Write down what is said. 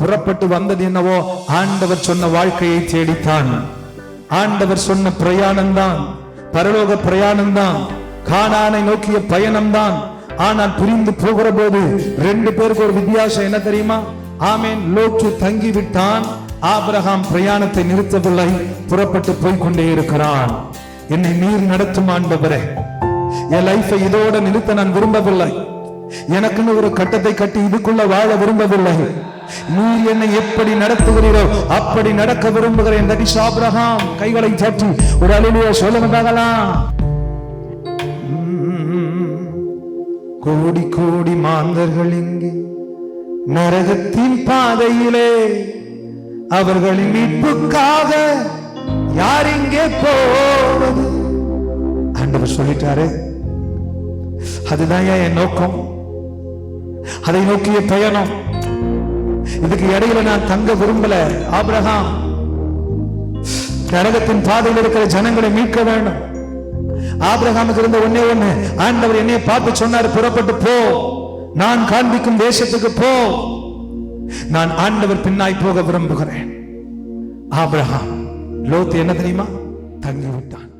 புறப்பட்டு வந்தது என்னவோ ஆண்டவர் சொன்ன வாழ்க்கையை தேடித்தான். ஆண்டவர் சொன்ன பிரயாணம்தான் பரலோக பிரயாணம்தான் காணானை நோக்கிய பயணம்தான். ஆனால் புரிந்து போகிற போது ரெண்டு பேருக்கு ஒரு வித்தியாசம் என்ன தெரியுமா? ஆமேன். லோச்சு தங்கி விட்டான் ஆபிரகாம் பிரயாணத்தை நிறுத்தவில்லை புறப்பட்டு போய்கொண்டே இருக்கிறான். என்னை நீர் நடத்தும் ஆண்டவரே என் லைஃபை இதோட நிறுத்த நான் விரும்பவில்லை. எனக்குன்னு ஒரு கட்டத்தை கட்டி இதுக்குள்ள வாழ விரும்பவில்லை. நீர் என்னை எப்படி நடத்துகிறீரோ அப்படி நடக்க விரும்புகிறேன் தடி ஆபிரகாம் கைகளை தட்டி ஒரு அலிலிய சொல்ல பார்க்கலாம் கோடி கோடி மாந்தர்கள் இங்கே நரகத்தின் பாதையிலே. அவர்களின் மீட்புக்காக யார் இங்கே போவது? ஆண்டவர் சொல்லிட்டாரு அதுதான் என் நோக்கம்? அதை நோக்கிய பயணம். இதுக்கு இடையில நான் தங்க விரும்பல. ஆபிரகாம் நரகத்தின் பாதையில் இருக்கிற ஜனங்களை மீட்க வேண்டும். ஆபிரகாமுக்கு இருந்த ஒன்னே ஒண்ணு ஆண்டவர் என்னைய பார்த்து சொன்னார் புறப்பட்டு போ. நான் காண்பிக்கும் தேசத்துக்கு போ. நான் ஆண்டவர் பின்னாய் போக விரும்புகிறேன். ஆபிரகாம் லோத்து என்ன தெரியுமா? தங்கிவிட்டான்.